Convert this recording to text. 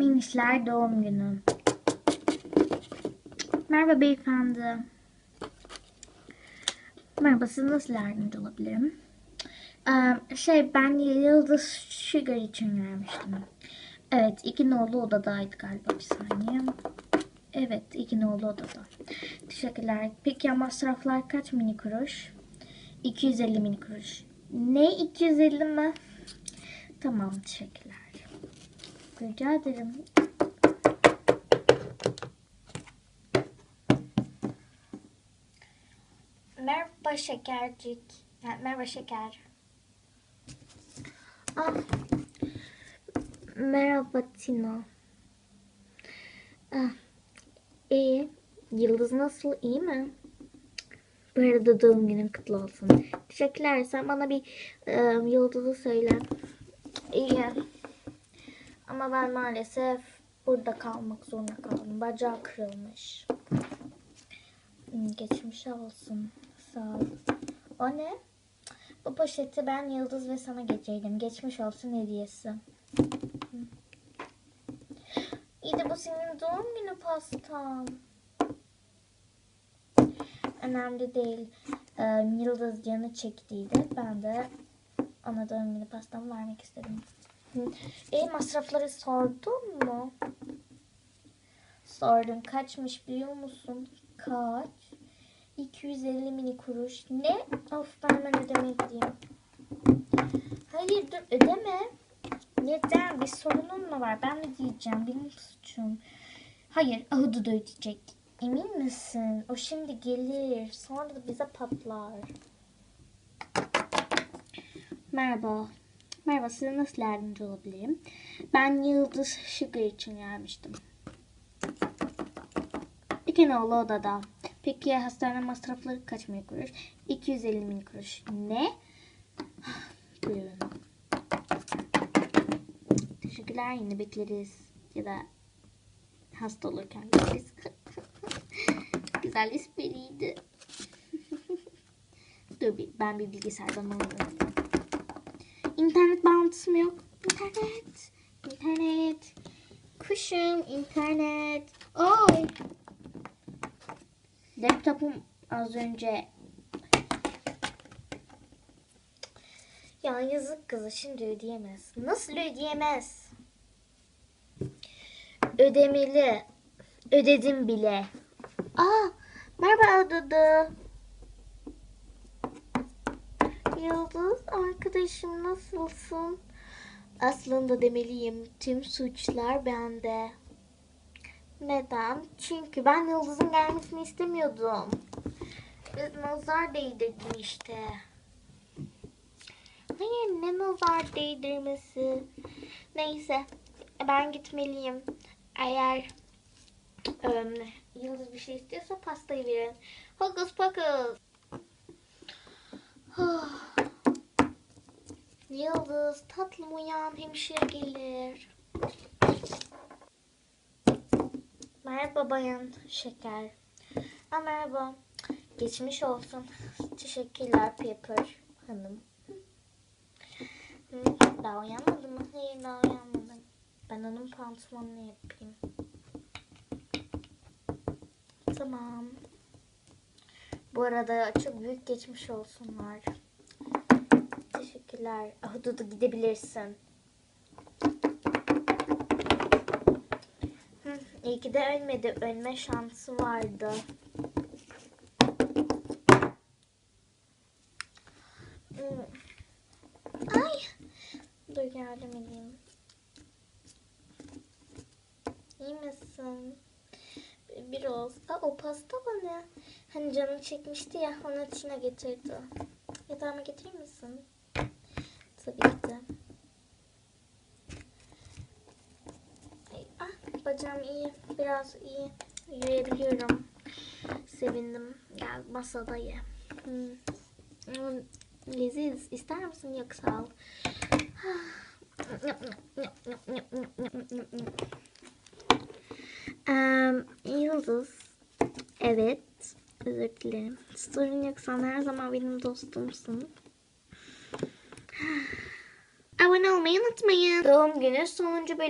Minişler doğum günü. Merhaba beyefendi. Merhaba siz nasıl yardımcı olabilirim? Ee, şey ben Yıldız Sugar için gelmiştim. Evet iki nolu odadaydı galiba bir saniye. Evet iki nolu odada. Teşekkürler. Peki ya masraflar kaç mini kuruş? 250 mini kuruş. Ne 250 mi? Tamam teşekkürler. Rica ederim. Merhaba şekercik. Ha, Merhaba şeker. Ah. Merhaba Tina. Ah. İyi. Yıldız nasıl? iyi mi? Bu arada doğum günün kutlu olsun. Teşekkürler. Sen bana bir e, yıldızı söyle. İyi. Ama ben maalesef burada kalmak zorunda kaldım. Bacağı kırılmış. Hmm, Geçmiş olsun. Sağ ol. O ne? Bu poşeti ben Yıldız ve sana geçeydim. Geçmiş olsun hediyesi. Hı. İyi de bu senin doğum günü pastan. Önemli değil. Ee, Yıldız canı çektiydi. Ben de ona doğum günü pastamı vermek istedim. E masrafları sordun mu? Sordum. Kaçmış biliyor musun? Kaç? 250 mini kuruş. Ne? Of ben hemen ödemeye gideyim. Hayır dur ödeme. Neden? Bir sorunun mu var? Ben mi diyeceğim? Benim suçum. Hayır Ahudu da ödeyecek. Emin misin? O şimdi gelir. Sonra da bize patlar. Merhaba. Merhaba size nasıl yardımcı olabilirim? Ben Yıldız Sugar için gelmiştim. İki nolu odada. Peki hastane masrafları kaç mini kuruş? 250 mini kuruş. Ne? Buyurun. Teşekkürler yine bekleriz. Ya da hasta olurken bekleriz. Güzel espriydi. Dur ben bir bilgisayardan alayım. İnternet bağlantısı mı yok? İnternet. İnternet. Kuşum internet. Oy. Laptopum az önce ya yazık kızı şimdi ödeyemez. Nasıl ödeyemez? Ödemeli. Ödedim bile. Aa, merhaba Dudu. Yıldız arkadaşım nasılsın? Aslında demeliyim tüm suçlar bende. Neden? Çünkü ben Yıldız'ın gelmesini istemiyordum. Biz nazar değdirdim işte. Hayır ne nazar değdirmesi. Neyse ben gitmeliyim. Eğer ım, Yıldız bir şey istiyorsa pastayı verin. Hokus pokus. Yıldız tatlım uyan hemşire gelir. Merhaba bayan şeker. Ha, merhaba. Geçmiş olsun. Teşekkürler Pepper hanım. Hı, daha uyanmadın mı? Hayır daha uyanmadım. Ben onun pantolonunu yapayım. Tamam. Bu arada çok büyük geçmiş olsunlar. Teşekkürler. Ah Dudu gidebilirsin. Hı, İyi ki de ölmedi. Ölme şansı vardı. Ay. Dur yardım edeyim. İyi misin? Biraz. Aa, o pasta ne? Hani canım çekmişti ya onun içine getirdi. Yatağıma getirir misin? Tabii ki ah, bacağım iyi. Biraz iyi. Yürüyebiliyorum. Sevindim. Gel masada ye. Hmm. Hmm, Leziz. ister misin yoksa al? Em, Yıldız. Evet. Özür dilerim. Sorun yok. Sen her zaman benim dostumsun. Abone olmayı unutmayın. Doğum günü sonuncu bölüm.